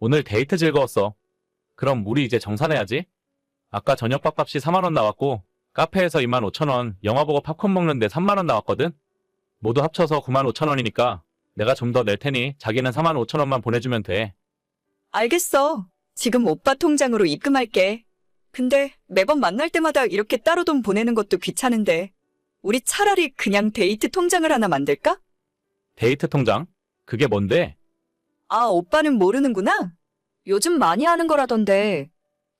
오늘 데이트 즐거웠어. 그럼 우리 이제 정산해야지. 아까 저녁 밥값이 4만원 나왔고, 카페에서 2만 5천원, 영화 보고 팝콘 먹는데 3만원 나왔거든? 모두 합쳐서 9만 5천원이니까 내가 좀 더 낼 테니 자기는 4만 5천원만 보내주면 돼. 알겠어. 지금 오빠 통장으로 입금할게. 근데 매번 만날 때마다 이렇게 따로 돈 보내는 것도 귀찮은데. 우리 차라리 그냥 데이트 통장을 하나 만들까? 데이트 통장? 그게 뭔데? 아, 오빠는 모르는구나? 요즘 많이 하는 거라던데.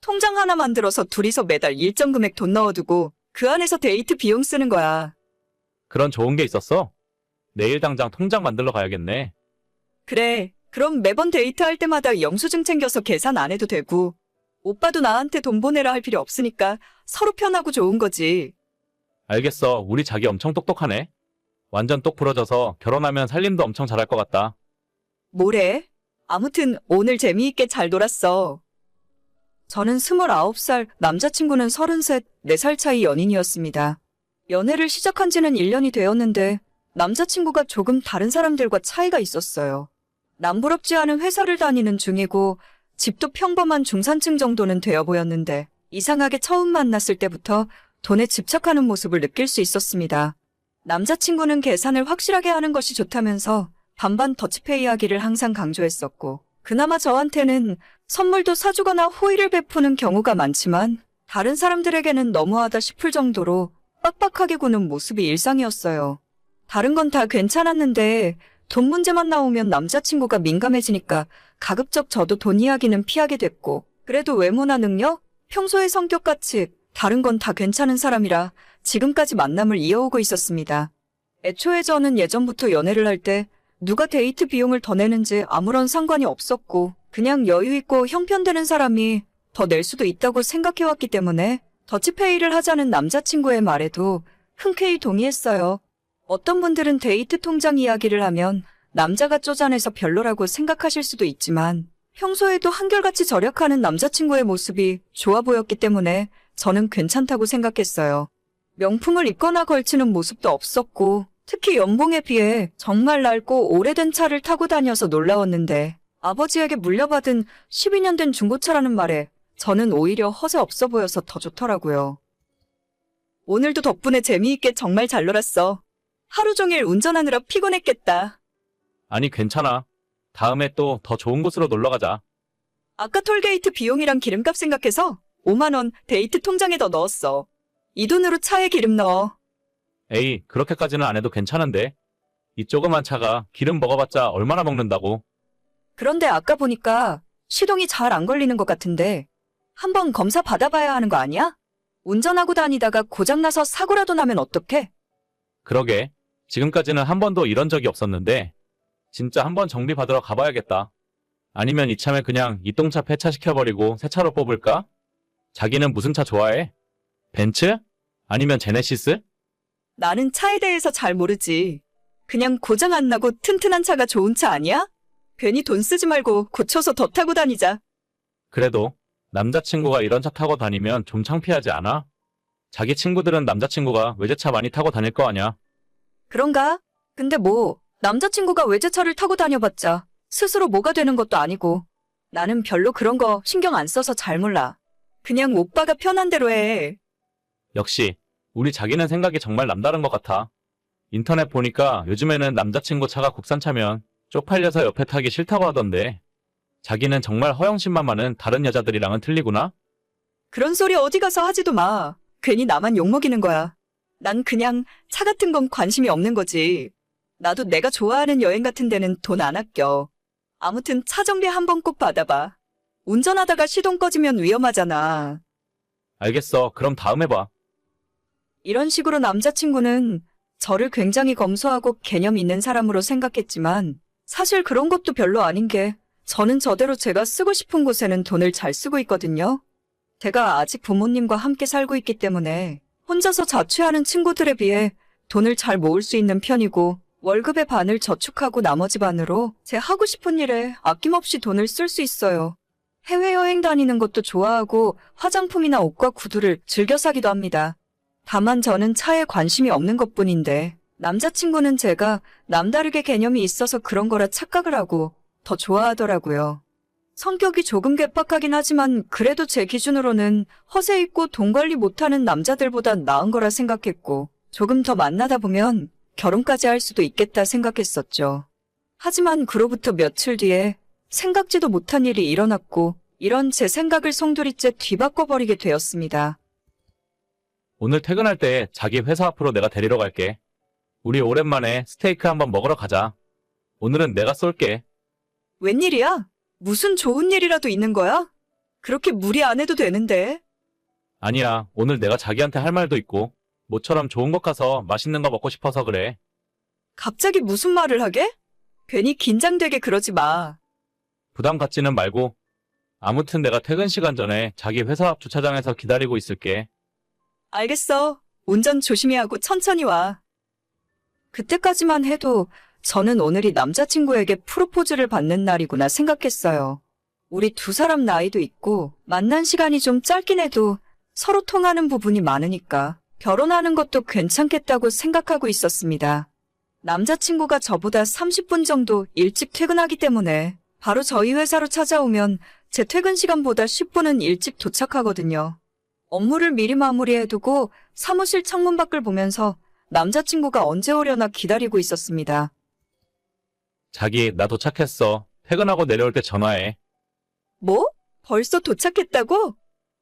통장 하나 만들어서 둘이서 매달 일정 금액 돈 넣어두고 그 안에서 데이트 비용 쓰는 거야. 그런 좋은 게 있었어? 내일 당장 통장 만들러 가야겠네. 그래. 그럼 매번 데이트할 때마다 영수증 챙겨서 계산 안 해도 되고, 오빠도 나한테 돈 보내라 할 필요 없으니까 서로 편하고 좋은 거지. 알겠어. 우리 자기 엄청 똑똑하네. 완전 똑 부러져서 결혼하면 살림도 엄청 잘할 것 같다. 뭐래? 아무튼 오늘 재미있게 잘 놀았어. 저는 29살, 남자친구는 33, 4살 차이 연인이었습니다. 연애를 시작한 지는 1년이 되었는데 남자친구가 조금 다른 사람들과 차이가 있었어요. 남부럽지 않은 회사를 다니는 중이고 집도 평범한 중산층 정도는 되어 보였는데 이상하게 처음 만났을 때부터 돈에 집착하는 모습을 느낄 수 있었습니다. 남자친구는 계산을 확실하게 하는 것이 좋다면서 반반 더치페이 하기를 항상 강조했었고, 그나마 저한테는 선물도 사주거나 호의를 베푸는 경우가 많지만, 다른 사람들에게는 너무하다 싶을 정도로 빡빡하게 구는 모습이 일상이었어요. 다른 건 다 괜찮았는데, 돈 문제만 나오면 남자친구가 민감해지니까 가급적 저도 돈 이야기는 피하게 됐고, 그래도 외모나 능력, 평소의 성격 같이 다른 건 다 괜찮은 사람이라 지금까지 만남을 이어오고 있었습니다. 애초에 저는 예전부터 연애를 할 때 누가 데이트 비용을 더 내는지 아무런 상관이 없었고 그냥 여유 있고 형편되는 사람이 더 낼 수도 있다고 생각해왔기 때문에 더치페이를 하자는 남자친구의 말에도 흔쾌히 동의했어요. 어떤 분들은 데이트 통장 이야기를 하면 남자가 쪼잔해서 별로라고 생각하실 수도 있지만 평소에도 한결같이 절약하는 남자친구의 모습이 좋아 보였기 때문에 저는 괜찮다고 생각했어요. 명품을 입거나 걸치는 모습도 없었고, 특히 연봉에 비해 정말 낡고 오래된 차를 타고 다녀서 놀라웠는데, 아버지에게 물려받은 12년 된 중고차라는 말에 저는 오히려 허세 없어 보여서 더 좋더라고요. 오늘도 덕분에 재미있게 정말 잘 놀았어. 하루 종일 운전하느라 피곤했겠다. 아니, 괜찮아. 다음에 또 더 좋은 곳으로 놀러 가자. 아까 톨게이트 비용이랑 기름값 생각해서 5만원 데이트 통장에 더 넣었어. 이 돈으로 차에 기름 넣어. 에이, 그렇게까지는 안 해도 괜찮은데. 이 조그만 차가 기름 먹어봤자 얼마나 먹는다고. 그런데 아까 보니까 시동이 잘 안 걸리는 것 같은데 한번 검사 받아봐야 하는 거 아니야? 운전하고 다니다가 고장나서 사고라도 나면 어떡해? 그러게. 지금까지는 한 번도 이런 적이 없었는데, 진짜 한번 정비 받으러 가봐야겠다. 아니면 이참에 그냥 이동차 폐차시켜버리고 새 차로 뽑을까? 자기는 무슨 차 좋아해? 벤츠? 아니면 제네시스? 나는 차에 대해서 잘 모르지. 그냥 고장 안 나고 튼튼한 차가 좋은 차 아니야? 괜히 돈 쓰지 말고 고쳐서 더 타고 다니자. 그래도 남자친구가 이런 차 타고 다니면 좀 창피하지 않아? 자기 친구들은 남자친구가 외제차 많이 타고 다닐 거 아냐? 그런가? 근데 뭐 남자친구가 외제차를 타고 다녀봤자 스스로 뭐가 되는 것도 아니고 나는 별로 그런 거 신경 안 써서 잘 몰라. 그냥 오빠가 편한 대로 해. 역시 우리 자기는 생각이 정말 남다른 것 같아. 인터넷 보니까 요즘에는 남자친구 차가 국산차면 쪽팔려서 옆에 타기 싫다고 하던데 자기는 정말 허영심만 많은 다른 여자들이랑은 틀리구나? 그런 소리 어디 가서 하지도 마. 괜히 나만 욕먹이는 거야. 난 그냥 차 같은 건 관심이 없는 거지. 나도 내가 좋아하는 여행 같은 데는 돈 안 아껴. 아무튼 차 정비 한번 꼭 받아봐. 운전하다가 시동 꺼지면 위험하잖아. 알겠어. 그럼 다음에 봐. 이런 식으로 남자친구는 저를 굉장히 검소하고 개념 있는 사람으로 생각했지만 사실 그런 것도 별로 아닌 게 저는 저대로 제가 쓰고 싶은 곳에는 돈을 잘 쓰고 있거든요. 제가 아직 부모님과 함께 살고 있기 때문에 혼자서 자취하는 친구들에 비해 돈을 잘 모을 수 있는 편이고 월급의 반을 저축하고 나머지 반으로 제 하고 싶은 일에 아낌없이 돈을 쓸 수 있어요. 해외여행 다니는 것도 좋아하고 화장품이나 옷과 구두를 즐겨 사기도 합니다. 다만 저는 차에 관심이 없는 것 뿐인데, 남자친구는 제가 남다르게 개념이 있어서 그런 거라 착각을 하고 더 좋아하더라고요. 성격이 조금 괴팍하긴 하지만 그래도 제 기준으로는 허세 있고 돈 관리 못하는 남자들보다 나은 거라 생각했고 조금 더 만나다 보면 결혼까지 할 수도 있겠다 생각했었죠. 하지만 그로부터 며칠 뒤에 생각지도 못한 일이 일어났고 이런 제 생각을 송두리째 뒤바꿔버리게 되었습니다. 오늘 퇴근할 때 자기 회사 앞으로 내가 데리러 갈게. 우리 오랜만에 스테이크 한번 먹으러 가자. 오늘은 내가 쏠게. 웬일이야? 무슨 좋은 일이라도 있는 거야? 그렇게 무리 안 해도 되는데. 아니야, 오늘 내가 자기한테 할 말도 있고, 모처럼 좋은 곳 가서 맛있는 거 먹고 싶어서 그래. 갑자기 무슨 말을 하게? 괜히 긴장되게 그러지 마. 부담 갖지는 말고. 아무튼 내가 퇴근 시간 전에 자기 회사 앞 주차장에서 기다리고 있을게. 알겠어. 운전 조심히 하고 천천히 와. 그때까지만 해도 저는 오늘이 남자친구에게 프로포즈를 받는 날이구나 생각했어요. 우리 두 사람 나이도 있고 만난 시간이 좀 짧긴 해도 서로 통하는 부분이 많으니까 결혼하는 것도 괜찮겠다고 생각하고 있었습니다. 남자친구가 저보다 30분 정도 일찍 퇴근하기 때문에 바로 저희 회사로 찾아오면 제 퇴근 시간보다 10분은 일찍 도착하거든요. 업무를 미리 마무리해두고 사무실 창문 밖을 보면서 남자친구가 언제 오려나 기다리고 있었습니다. 자기, 나 도착했어. 퇴근하고 내려올 때 전화해. 뭐? 벌써 도착했다고?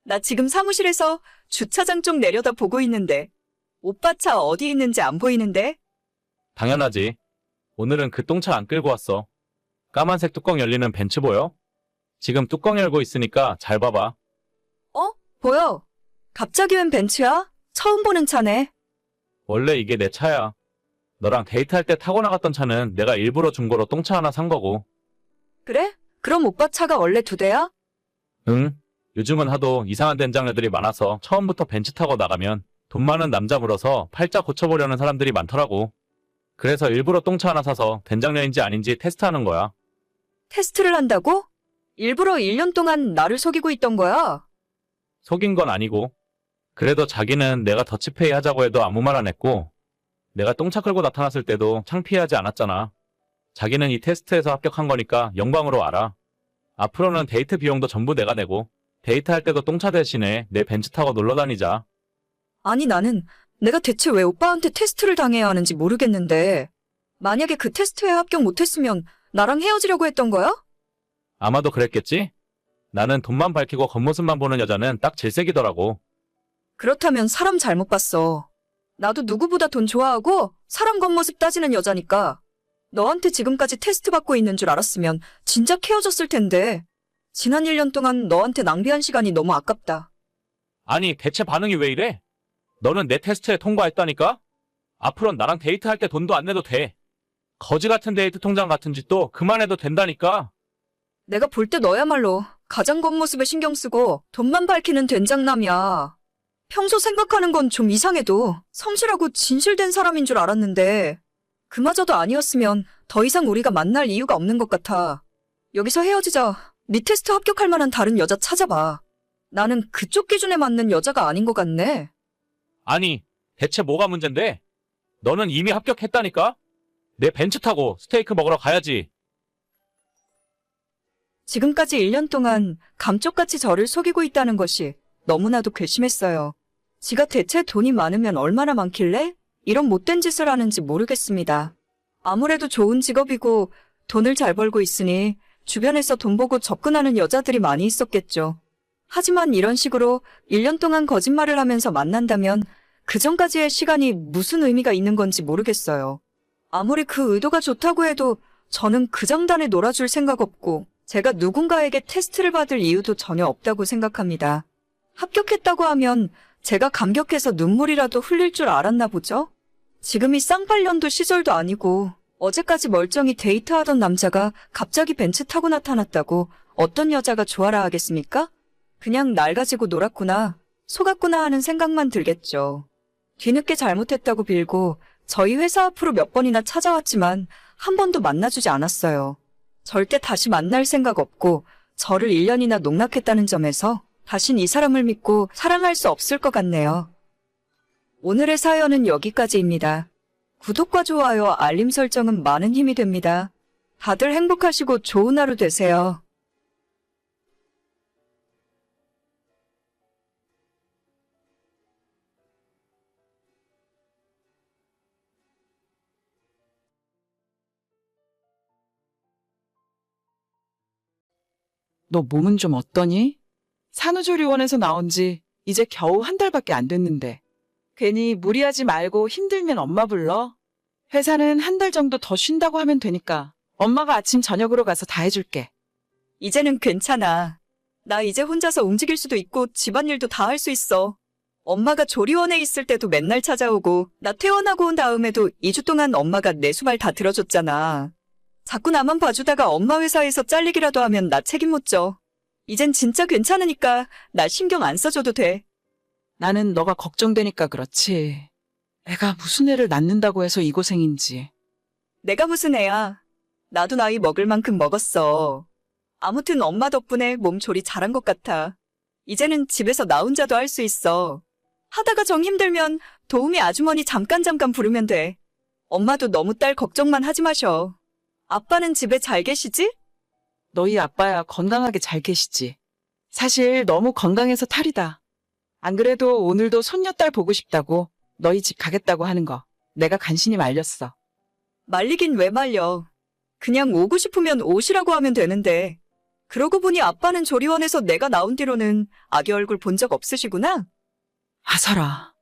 나 지금 사무실에서 주차장 쪽 내려다 보고 있는데. 오빠 차 어디 있는지 안 보이는데? 당연하지. 오늘은 그 똥차 안 끌고 왔어. 까만색 뚜껑 열리는 벤츠 보여? 지금 뚜껑 열고 있으니까 잘 봐봐. 보여. 갑자기 웬 벤츠야? 처음 보는 차네. 원래 이게 내 차야. 너랑 데이트할 때 타고 나갔던 차는 내가 일부러 중고로 똥차 하나 산 거고. 그래? 그럼 오빠 차가 원래 두 대야? 응? 요즘은 하도 이상한 된장녀들이 많아서 처음부터 벤츠 타고 나가면 돈 많은 남자 물어서 팔자 고쳐보려는 사람들이 많더라고. 그래서 일부러 똥차 하나 사서 된장녀인지 아닌지 테스트하는 거야. 테스트를 한다고? 일부러 1년 동안 나를 속이고 있던 거야? 속인 건 아니고. 그래도 자기는 내가 더치페이 하자고 해도 아무 말 안 했고, 내가 똥차 끌고 나타났을 때도 창피하지 않았잖아. 자기는 이 테스트에서 합격한 거니까 영광으로 알아. 앞으로는 데이트 비용도 전부 내가 내고, 데이트할 때도 똥차 대신에 내 벤츠 타고 놀러 다니자. 아니 나는 내가 대체 왜 오빠한테 테스트를 당해야 하는지 모르겠는데 만약에 그 테스트에 합격 못했으면 나랑 헤어지려고 했던 거야? 아마도 그랬겠지? 나는 돈만 밝히고 겉모습만 보는 여자는 딱 질색이더라고. 그렇다면 사람 잘못 봤어. 나도 누구보다 돈 좋아하고 사람 겉모습 따지는 여자니까 너한테 지금까지 테스트 받고 있는 줄 알았으면 진작 헤어졌을 텐데 지난 1년 동안 너한테 낭비한 시간이 너무 아깝다. 아니, 대체 반응이 왜 이래? 너는 내 테스트에 통과했다니까? 앞으론 나랑 데이트할 때 돈도 안 내도 돼. 거지 같은 데이트 통장 같은 짓도 그만해도 된다니까? 내가 볼 때 너야말로 가장 겉모습에 신경 쓰고 돈만 밝히는 된장남이야. 평소 생각하는 건 좀 이상해도 성실하고 진실된 사람인 줄 알았는데 그마저도 아니었으면 더 이상 우리가 만날 이유가 없는 것 같아. 여기서 헤어지자. 네 테스트 합격할 만한 다른 여자 찾아봐. 나는 그쪽 기준에 맞는 여자가 아닌 것 같네. 아니, 대체 뭐가 문제인데? 너는 이미 합격했다니까? 내 벤츠 타고 스테이크 먹으러 가야지. 지금까지 1년 동안 감쪽같이 저를 속이고 있다는 것이 너무나도 괘씸했어요. 지가 대체 돈이 많으면 얼마나 많길래 이런 못된 짓을 하는지 모르겠습니다. 아무래도 좋은 직업이고 돈을 잘 벌고 있으니 주변에서 돈 보고 접근하는 여자들이 많이 있었겠죠. 하지만 이런 식으로 1년 동안 거짓말을 하면서 만난다면 그 전까지의 시간이 무슨 의미가 있는 건지 모르겠어요. 아무리 그 의도가 좋다고 해도 저는 그 장단에 놀아줄 생각 없고 제가 누군가에게 테스트를 받을 이유도 전혀 없다고 생각합니다. 합격했다고 하면 제가 감격해서 눈물이라도 흘릴 줄 알았나 보죠? 지금이 쌍팔년도 시절도 아니고 어제까지 멀쩡히 데이트하던 남자가 갑자기 벤츠 타고 나타났다고 어떤 여자가 좋아라 하겠습니까? 그냥 날 가지고 놀았구나, 속았구나 하는 생각만 들겠죠. 뒤늦게 잘못했다고 빌고 저희 회사 앞으로 몇 번이나 찾아왔지만 한 번도 만나주지 않았어요. 절대 다시 만날 생각 없고 저를 1년이나 농락했다는 점에서 다신 이 사람을 믿고 사랑할 수 없을 것 같네요. 오늘의 사연은 여기까지입니다. 구독과 좋아요, 알림 설정은 많은 힘이 됩니다. 다들 행복하시고 좋은 하루 되세요. 너 몸은 좀 어떠니? 산후조리원에서 나온 지 이제 겨우 한 달밖에 안 됐는데. 괜히 무리하지 말고 힘들면 엄마 불러. 회사는 한 달 정도 더 쉰다고 하면 되니까 엄마가 아침 저녁으로 가서 다 해줄게. 이제는 괜찮아. 나 이제 혼자서 움직일 수도 있고 집안일도 다 할 수 있어. 엄마가 조리원에 있을 때도 맨날 찾아오고 나 퇴원하고 온 다음에도 2주 동안 엄마가 내 수발 다 들어줬잖아. 자꾸 나만 봐주다가 엄마 회사에서 잘리기라도 하면 나 책임 못 져. 이젠 진짜 괜찮으니까 나 신경 안 써줘도 돼. 나는 너가 걱정되니까 그렇지. 애가 무슨 애를 낳는다고 해서 이 고생인지. 내가 무슨 애야. 나도 나이 먹을 만큼 먹었어. 아무튼 엄마 덕분에 몸 조리 잘한 것 같아. 이제는 집에서 나 혼자도 할 수 있어. 하다가 정 힘들면 도우미 아주머니 잠깐 잠깐 부르면 돼. 엄마도 너무 딸 걱정만 하지 마셔. 아빠는 집에 잘 계시지? 너희 아빠야 건강하게 잘 계시지. 사실 너무 건강해서 탈이다. 안 그래도 오늘도 손녀딸 보고 싶다고 너희 집 가겠다고 하는 거 내가 간신히 말렸어. 말리긴 왜 말려. 그냥 오고 싶으면 오시라고 하면 되는데. 그러고 보니 아빠는 조리원에서 내가 나온 뒤로는 아기 얼굴 본 적 없으시구나? 아서라.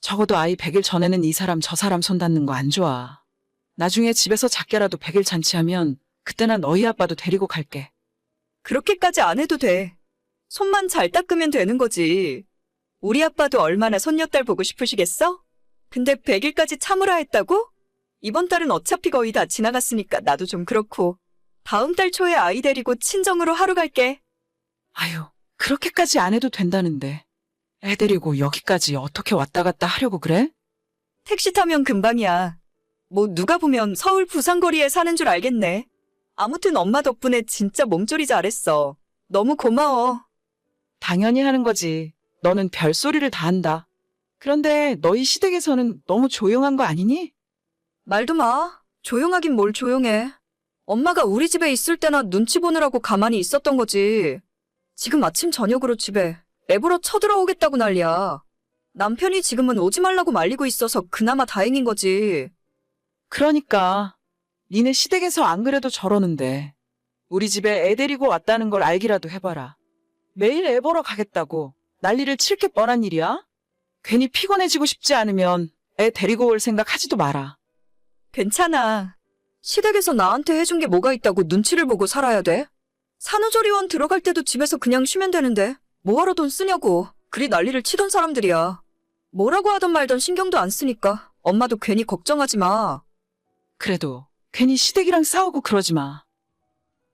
적어도 아이 100일 전에는 이 사람 저 사람 손 닿는 거 안 좋아. 나중에 집에서 작게라도 100일 잔치하면 그때나 너희 아빠도 데리고 갈게. 그렇게까지 안 해도 돼. 손만 잘 닦으면 되는 거지. 우리 아빠도 얼마나 손녀딸 보고 싶으시겠어? 근데 100일까지 참으라 했다고? 이번 달은 어차피 거의 다 지나갔으니까 나도 좀 그렇고. 다음 달 초에 아이 데리고 친정으로 하루 갈게. 아유, 그렇게까지 안 해도 된다는데. 애 데리고 여기까지 어떻게 왔다 갔다 하려고 그래? 택시 타면 금방이야. 뭐 누가 보면 서울 부산거리에 사는 줄 알겠네. 아무튼 엄마 덕분에 진짜 몸조리 잘했어. 너무 고마워. 당연히 하는 거지. 너는 별소리를 다 한다. 그런데 너희 시댁에서는 너무 조용한 거 아니니? 말도 마. 조용하긴 뭘 조용해. 엄마가 우리 집에 있을 때나 눈치 보느라고 가만히 있었던 거지. 지금 아침 저녁으로 집에 애보러 쳐들어오겠다고 난리야. 남편이 지금은 오지 말라고 말리고 있어서 그나마 다행인 거지. 그러니까 니네 시댁에서 안 그래도 저러는데 우리 집에 애 데리고 왔다는 걸 알기라도 해봐라. 매일 애 보러 가겠다고 난리를 칠 게 뻔한 일이야? 괜히 피곤해지고 싶지 않으면 애 데리고 올 생각 하지도 마라. 괜찮아. 시댁에서 나한테 해준 게 뭐가 있다고 눈치를 보고 살아야 돼? 산후조리원 들어갈 때도 집에서 그냥 쉬면 되는데 뭐하러 돈 쓰냐고. 그리 난리를 치던 사람들이야. 뭐라고 하던 말던 신경도 안 쓰니까 엄마도 괜히 걱정하지 마. 그래도 괜히 시댁이랑 싸우고 그러지 마.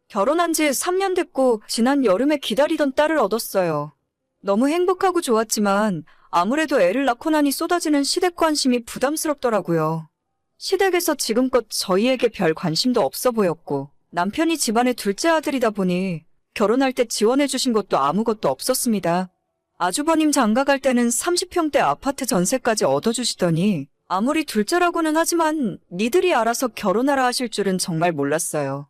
결혼한 지 3년 됐고 지난 여름에 기다리던 딸을 얻었어요. 너무 행복하고 좋았지만 아무래도 애를 낳고 나니 쏟아지는 시댁 관심이 부담스럽더라고요. 시댁에서 지금껏 저희에게 별 관심도 없어 보였고 남편이 집안의 둘째 아들이다 보니 결혼할 때 지원해 주신 것도 아무것도 없었습니다. 아주버님 장가 갈 때는 30평대 아파트 전세까지 얻어주시더니 아무리 둘째라고는 하지만 니들이 알아서 결혼하라 하실 줄은 정말 몰랐어요.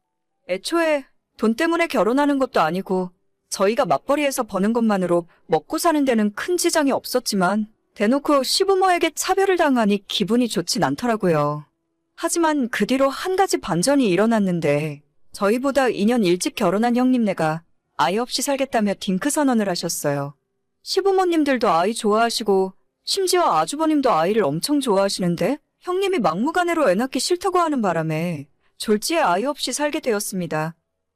애초에 돈 때문에 결혼하는 것도 아니고 저희가 맞벌이에서 버는 것만으로 먹고 사는 데는 큰 지장이 없었지만 대놓고 시부모에게 차별을 당하니 기분이 좋진 않더라고요. 하지만 그 뒤로 한 가지 반전이 일어났는데 저희보다 2년 일찍 결혼한 형님네가 아이 없이 살겠다며 딩크 선언을 하셨어요. 시부모님들도 아이 좋아하시고 심지어 아주버님도 아이를 엄청 좋아하시는데 형님이 막무가내로 애 낳기 싫다고 하는 바람에 졸지에 아이 없이 살게 되었습니다.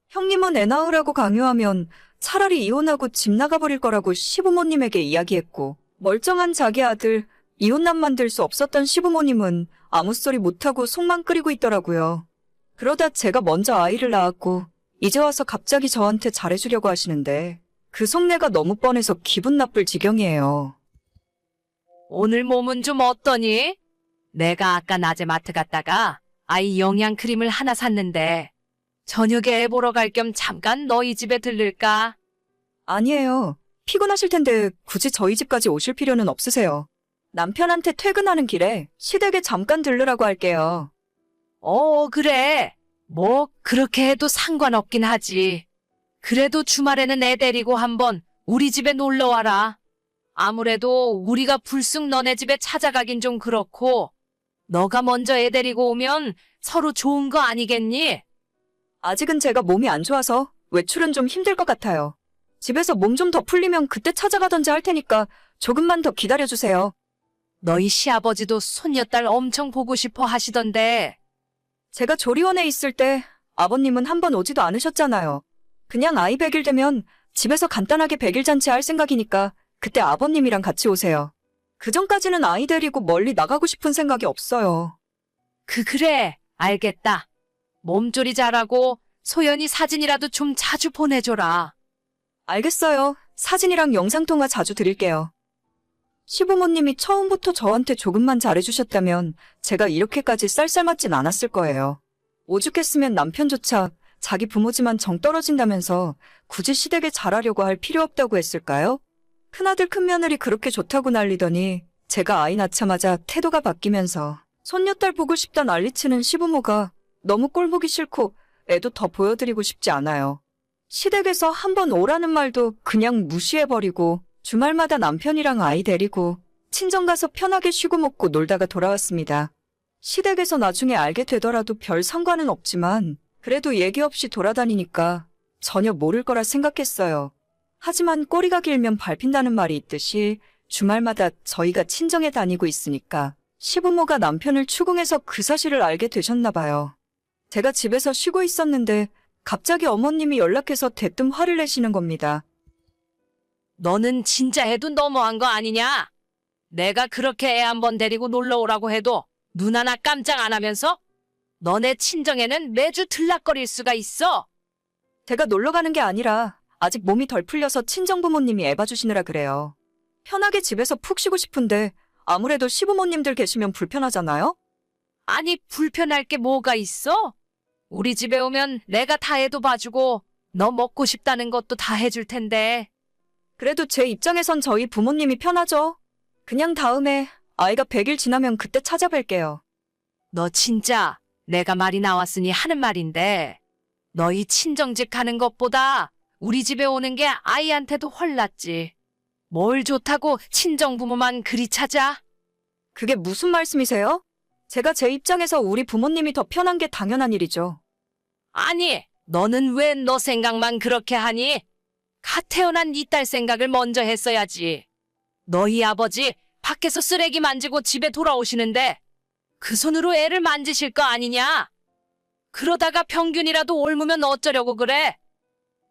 형님은 애 낳으라고 강요하면 차라리 이혼하고 집 나가버릴 거라고 시부모님에게 이야기했고 멀쩡한 자기 아들 이혼남 만들 수 없었던 시부모님은 아무 소리 못하고 속만 끓이고 있더라고요. 그러다 제가 먼저 아이를 낳았고 이제 와서 갑자기 저한테 잘해주려고 하시는데 그 속내가 너무 뻔해서 기분 나쁠 지경이에요. 오늘 몸은 좀 어떠니? 내가 아까 낮에 마트 갔다가 아이 영양 크림을 하나 샀는데 저녁에 애 보러 갈 겸 잠깐 너희 집에 들를까? 아니에요. 피곤하실 텐데 굳이 저희 집까지 오실 필요는 없으세요. 남편한테 퇴근하는 길에 시댁에 잠깐 들르라고 할게요. 어, 그래. 뭐 그렇게 해도 상관없긴 하지. 그래도 주말에는 애 데리고 한번 우리 집에 놀러 와라. 아무래도 우리가 불쑥 너네 집에 찾아가긴 좀 그렇고 너가 먼저 애 데리고 오면 서로 좋은 거 아니겠니? 아직은 제가 몸이 안 좋아서 외출은 좀 힘들 것 같아요. 집에서 몸 좀 더 풀리면 그때 찾아가던지 할 테니까 조금만 더 기다려주세요. 너희 시아버지도 손녀딸 엄청 보고 싶어 하시던데. 제가 조리원에 있을 때 아버님은 한 번 오지도 않으셨잖아요. 그냥 아이 100일 되면 집에서 간단하게 100일 잔치 할 생각이니까 그때 아버님이랑 같이 오세요. 그 전까지는 아이 데리고 멀리 나가고 싶은 생각이 없어요. 그, 그래. 알겠다. 몸조리 잘하고 소연이 사진이라도 좀 자주 보내줘라. 알겠어요. 사진이랑 영상통화 자주 드릴게요. 시부모님이 처음부터 저한테 조금만 잘해주셨다면 제가 이렇게까지 쌀쌀 맞진 않았을 거예요. 오죽했으면 남편조차 자기 부모지만 정 떨어진다면서 굳이 시댁에 잘하려고 할 필요 없다고 했을까요? 큰아들 큰며느리 그렇게 좋다고 난리더니 제가 아이 낳자마자 태도가 바뀌면서 손녀딸 보고 싶다 난리치는 시부모가 너무 꼴보기 싫고 애도 더 보여드리고 싶지 않아요. 시댁에서 한 번 오라는 말도 그냥 무시해버리고 주말마다 남편이랑 아이 데리고 친정 가서 편하게 쉬고 먹고 놀다가 돌아왔습니다. 시댁에서 나중에 알게 되더라도 별 상관은 없지만 그래도 얘기 없이 돌아다니니까 전혀 모를 거라 생각했어요. 하지만 꼬리가 길면 밟힌다는 말이 있듯이 주말마다 저희가 친정에 다니고 있으니까 시부모가 남편을 추궁해서 그 사실을 알게 되셨나 봐요. 제가 집에서 쉬고 있었는데 갑자기 어머님이 연락해서 대뜸 화를 내시는 겁니다. 너는 진짜 해도 너무한 거 아니냐? 내가 그렇게 애 한 번 데리고 놀러 오라고 해도 눈 하나 깜짝 안 하면서? 너네 친정에는 매주 들락거릴 수가 있어. 제가 놀러 가는 게 아니라 아직 몸이 덜 풀려서 친정 부모님이 애봐 주시느라 그래요. 편하게 집에서 푹 쉬고 싶은데 아무래도 시부모님들 계시면 불편하잖아요? 아니, 불편할 게 뭐가 있어? 우리 집에 오면 내가 다 해도 봐주고 너 먹고 싶다는 것도 다 해줄 텐데. 그래도 제 입장에선 저희 부모님이 편하죠. 그냥 다음에 아이가 100일 지나면 그때 찾아뵐게요. 너 진짜 내가 말이 나왔으니 하는 말인데 너희 친정집 가는 것보다 우리 집에 오는 게 아이한테도 훨 낫지. 뭘 좋다고 친정 부모만 그리 찾아? 그게 무슨 말씀이세요? 제가 제 입장에서 우리 부모님이 더 편한 게 당연한 일이죠. 아니, 너는 왜 너 생각만 그렇게 하니? 갓 태어난 네 딸 생각을 먼저 했어야지. 너희 아버지 밖에서 쓰레기 만지고 집에 돌아오시는데 그 손으로 애를 만지실 거 아니냐? 그러다가 평균이라도 옮으면 어쩌려고 그래?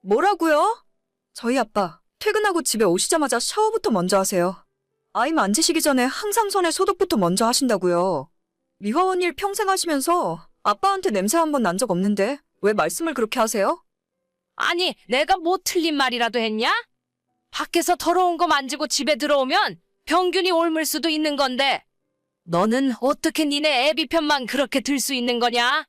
뭐라고요? 저희 아빠 퇴근하고 집에 오시자마자 샤워부터 먼저 하세요. 아이 만지시기 전에 항상 손에 소독부터 먼저 하신다고요. 미화원 일 평생 하시면서 아빠한테 냄새 한 번 난 적 없는데 왜 말씀을 그렇게 하세요? 아니, 내가 뭐 틀린 말이라도 했냐? 밖에서 더러운 거 만지고 집에 들어오면 병균이 옮을 수도 있는 건데 너는 어떻게 니네 애비 편만 그렇게 들 수 있는 거냐?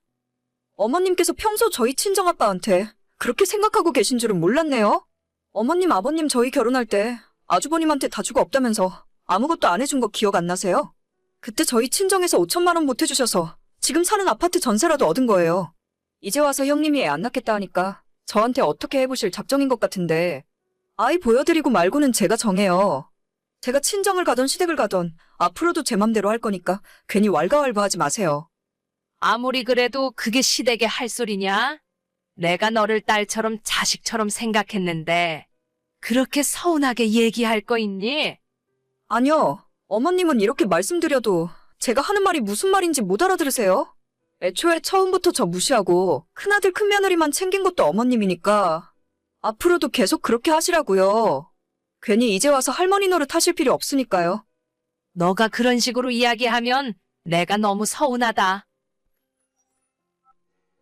어머님께서 평소 저희 친정아빠한테 그렇게 생각하고 계신 줄은 몰랐네요. 어머님, 아버님 저희 결혼할 때 아주버님한테 다 주고 없다면서 아무것도 안 해준 거 기억 안 나세요? 그때 저희 친정에서 5천만 원못 해주셔서 지금 사는 아파트 전세라도 얻은 거예요. 이제 와서 형님이 애 안 낳겠다 하니까 저한테 어떻게 해보실 작정인 것 같은데 아이 보여드리고 말고는 제가 정해요. 제가 친정을 가던 시댁을 가던 앞으로도 제 맘대로 할 거니까 괜히 왈가왈부하지 마세요. 아무리 그래도 그게 시댁의 할 소리냐? 내가 너를 딸처럼 자식처럼 생각했는데 그렇게 서운하게 얘기할 거 있니? 아니요. 어머님은 이렇게 말씀드려도 제가 하는 말이 무슨 말인지 못 알아들으세요? 애초에 처음부터 저 무시하고 큰아들 큰며느리만 챙긴 것도 어머님이니까 앞으로도 계속 그렇게 하시라고요. 괜히 이제 와서 할머니 노릇 하실 필요 없으니까요. 너가 그런 식으로 이야기하면 내가 너무 서운하다.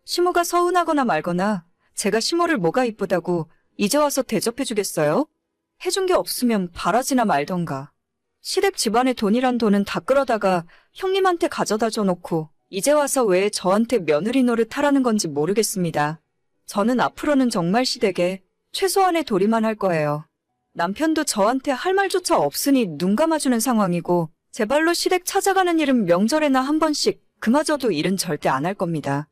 시모가 서운하거나 말거나 제가 시모를 뭐가 이쁘다고 이제 와서 대접해 주겠어요? 해준 게 없으면 바라지나 말던가. 시댁 집안의 돈이란 돈은 다 끌어다가 형님한테 가져다 줘놓고 이제 와서 왜 저한테 며느리 노릇 하라는 건지 모르겠습니다. 저는 앞으로는 정말 시댁에 최소한의 도리만 할 거예요. 남편도 저한테 할 말조차 없으니 눈 감아주는 상황이고 제 발로 시댁 찾아가는 일은 명절에나 한 번씩 그마저도 일은 절대 안 할 겁니다.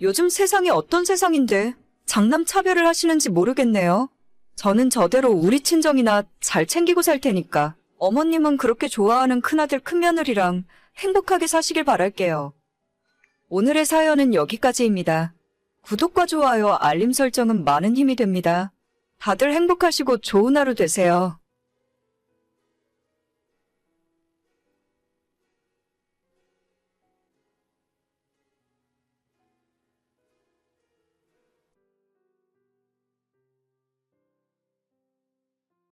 요즘 세상이 어떤 세상인데 장남 차별을 하시는지 모르겠네요. 저는 저대로 우리 친정이나 잘 챙기고 살 테니까 어머님은 그렇게 좋아하는 큰아들 큰며느리랑 행복하게 사시길 바랄게요. 오늘의 사연은 여기까지입니다. 구독과 좋아요, 알림 설정은 많은 힘이 됩니다. 다들 행복하시고 좋은 하루 되세요.